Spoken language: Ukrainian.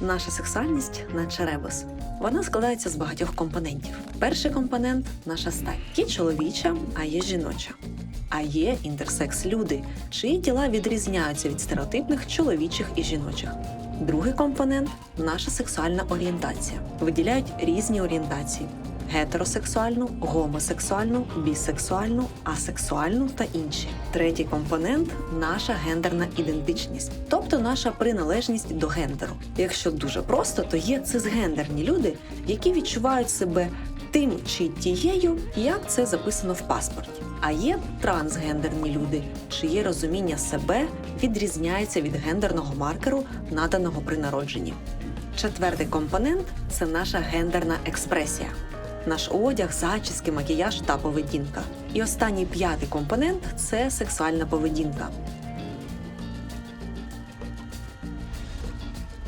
Наша сексуальність наче ребус. Вона складається з багатьох компонентів. Перший компонент наша стать. Є чоловіча, а є жіноча. А є інтерсекс люди, чиї тіла відрізняються від стереотипних чоловічих і жіночих. Другий компонент наша сексуальна орієнтація. Виділяють різні орієнтації: гетеросексуальну, гомосексуальну, бісексуальну, асексуальну та інші. Третій компонент наша гендерна ідентичність, тобто наша приналежність до гендеру. Якщо дуже просто, то є цисгендерні люди, які відчувають себе тим чи тією, як це записано в паспорті. А є трансгендерні люди, чиє розуміння себе відрізняється від гендерного маркеру, наданого при народженні. Четвертий компонент це наша гендерна експресія. Наш одяг, зачіски, макіяж та поведінка. І останній п'ятий компонент це сексуальна поведінка.